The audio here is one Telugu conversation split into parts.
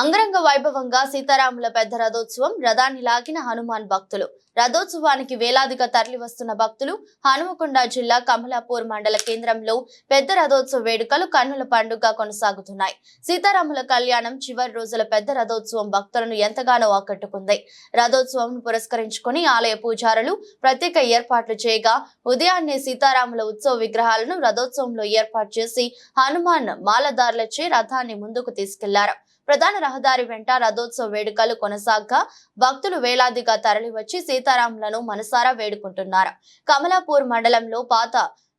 అంగరంగ వైభవంగా సీతారాముల పెద్ద రథోత్సవం రథాన్ని లాగిన హనుమాన్ భక్తులు. రథోత్సవానికి వేలాదిగా తరలివస్తున్న భక్తులు హనుమకొండ జిల్లా కమలాపూర్ మండల కేంద్రంలో పెద్ద రథోత్సవ వేడుకలు కన్నుల పండుగ కొనసాగుతున్నాయి. సీతారాముల కళ్యాణం చివరి రోజుల పెద్ద రథోత్సవం భక్తులను ఎంతగానో ఆకట్టుకుంది. రథోత్సవం పురస్కరించుకుని ఆలయ పూజారులు ప్రత్యేక ఏర్పాట్లు చేయగా ఉదయాన్నే సీతారాముల ఉత్సవ విగ్రహాలను రథోత్సవంలో ఏర్పాటు చేసి హనుమాన్ మాలదారులచే రథాన్ని ముందుకు తీసుకెళ్ళారు. ప్రధాన రహదారి వెంట రథోత్సవ వేడుకలు కొనసాగగా భక్తులు వేలాదిగా తరలివచ్చి సీతారాములను మనసారా వేడుకుంటున్నారు. కమలాపూర్ మండలంలో పాత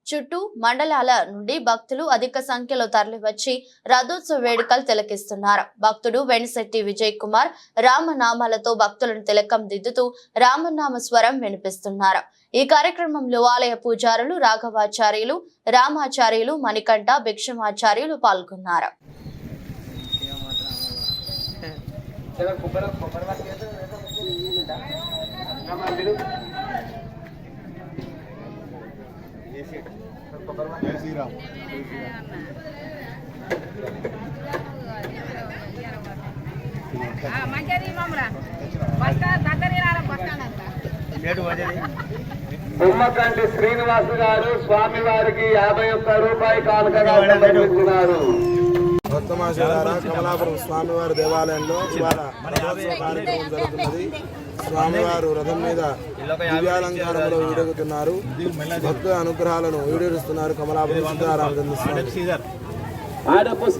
చుట్టూ మండలాల నుండి భక్తులు అధిక సంఖ్యలో తరలివచ్చి రథోత్సవ వేడుకలు తిలకిస్తున్నారు. భక్తుడు వెనిశెట్టి విజయ్ కుమార్ రామనామాలతో భక్తులను తిలకం దిద్దుతూ రామనామ స్వరం వినిపిస్తున్నారు. ఈ కార్యక్రమంలో ఆలయ పూజారులు రాఘవాచార్యులు రామాచార్యులు మణికంఠ భిక్షమాచార్యులు పాల్గొన్నారు. మంచిది బస్తా దగ్గర బొమ్మకంటి శ్రీనివాస్ గారు స్వామి వారికి యాభై ఒక్క రూపాయి కానుకగా సమర్పించినారు భక్తమాచార కమలాపురం స్వామివారి దేవాలయంలో ఇవాళ రథోత్సవ కార్యక్రమం జరుగుతున్నది. స్వామివారు రథం మీద దివ్యాలంకారంలో వీడెగుతున్నారు భక్తుల అనుగ్రహాలను వీడేరుస్తున్నారు కమలాపురం సీతారామచంద్ర స్వామి.